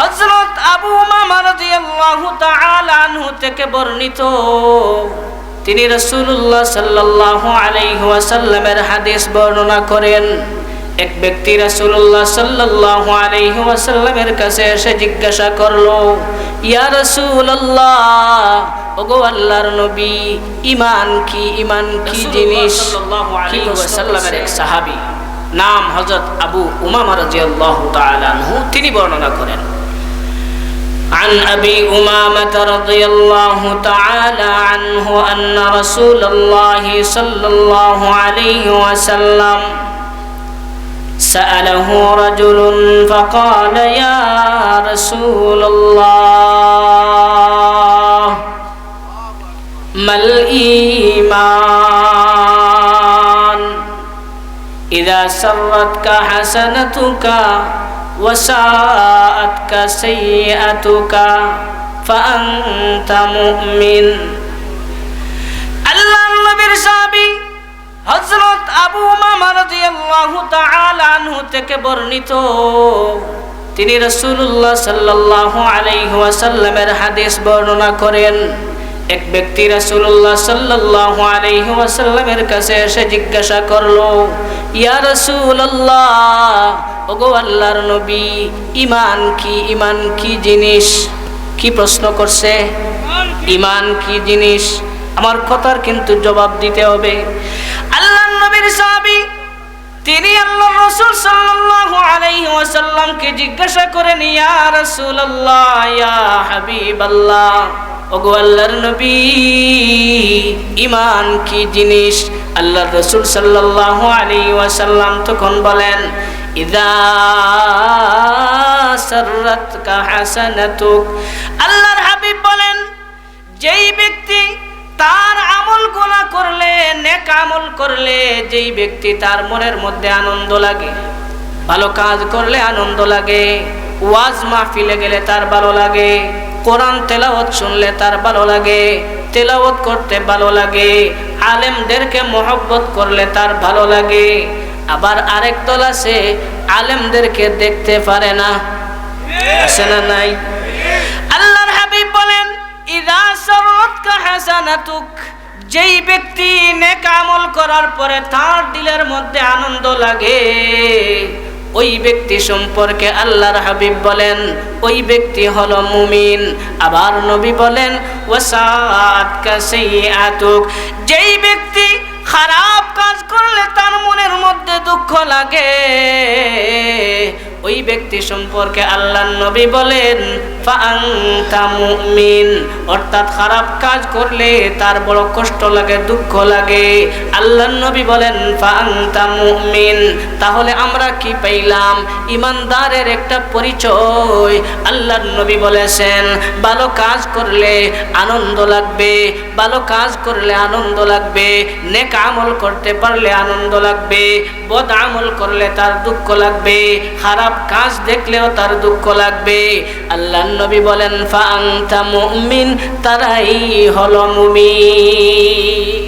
হযরত আবু আনহু থেকে বর্ণিত। তিনি রাসূলুল্লাহ সাল্লাল্লাহু আলাইহি ওয়াসাল্লামের হাদিস বর্ণনা করেন। এক ব্যক্তি রাসূলুল্লাহ সাল্লাল্লাহু আলাইহি ওয়াসাল্লামের কাছে এসে জিজ্ঞাসা করল ইয়া রাসূলুল্লাহ ওগো আল্লাহর নবী ঈমান কি ঈমান কি জিনিস? কি ওয়াসাল্লামের এক সাহাবী নাম হযরত আবু উমামা রাদিয়াল্লাহু তাআলা আনহু তিনি বর্ণনা করেন। عن أبي أمامة رضي الله تعالى عنه أن رسول الله صلى الله عليه وسلم سأله رجل فقال يا رسول الله ما الإيمان؟ إذا سرتك حسنتك وساءتك سيئتك فأنت مؤمن আল্লাহর নবীর সাহাবী হযরত আবু উমামা রাদিয়াল্লাহু তাআলা আনহু থেকে বর্ণিত তিনি রাসূলুল্লাহ সাল্লাল্লাহু আলাইহি ওয়াসাল্লামের হাদিস বর্ণনা করেন এক ব্যক্তি রাসূলুল্লাহ সাল্লাল্লাহু আলাইহি ওয়াসাল্লামের কাছে এসে জিজ্ঞাসা করল, ইয়া রাসূলুল্লাহ, ওগো আল্লাহর নবী, ঈমান কি ঈমান কি জিনিস? কি প্রশ্ন করছে? ঈমান কি জিনিস? আমার কথার কিন্তু জবাব দিতে হবে। আল্লাহর নবীর সাহাবী, তিনি আল্লাহ রসুল সাল্লাল্লাহু আলাইহি ওয়াসাল্লামকে জিজ্ঞাসা করেন ইয়া রাসূলুল্লাহ, ইয়া হাবিবাল্লাহ ওগো আল্লাহর নবী, ঈমান কি জিনিস? আল্লাহর রসুল সাল্লাল্লাহু আলাইহি ওয়াসাল্লাম তখন বলেন, ইদা সাররাতকা হাসানাতুক। আল্লাহর হাবিব বলেন, যেই ব্যক্তি তার আমল গোনা করলে, নেক আমল করলে, যেই ব্যক্তি তার মনের মধ্যে আনন্দ লাগে, ভালো কাজ করলে আনন্দ লাগে, ওয়াজ মাহফিলে গেলে তার ভালো লাগে কোরআন তেলাওয়াত শুনলে তার ভালো লাগে, তেলাওয়াত করতে ভালো লাগে, আলেমদেরকে মহব্বত করলে তার ভালো লাগে। আবার আরেক দল আছে, আলেমদেরকে দেখতে পারে না। আছে না নাই? আল্লাহর হাবিব বলেন, ইদা হাসানাতুক যেই ব্যক্তি নেক আমল করার পরে তার দিলের মধ্যে আনন্দ লাগে। ওই ব্যক্তি সম্পর্কে আল্লাহর হাবিব বলেন, ওই ব্যক্তি হল মুমিন। আবার নবী বলেন আতুক যেই ব্যক্তি খারাপ কাজ করলে তার মনের মধ্যে দুঃখ লাগে, ওই ব্যক্তি সম্পর্কে আল্লাহ নবী বলেন মুমিন। অর্থাৎ খারাপ কাজ করলে তার বড় কষ্ট লাগে, দুঃখ লাগে। আল্লাহ নবী বলেন মুমিন। তাহলে আমরা কি পাইলাম? ইমানদারের একটা পরিচয়। আল্লাহ নবী বলেছেন, ভালো কাজ করলে আনন্দ লাগবে, ভালো কাজ করলে আনন্দ লাগবে, নেক আমল করতে পারলে আনন্দ লাগবে, বদ আমল করলে তার দুঃখ লাগবে, খারাপ কাজ দেখলেও তার দুঃখ লাগবে। আল্লাহ নবী বলেন ফা ফাংতা মুমিন তারাই হলো মুমিন।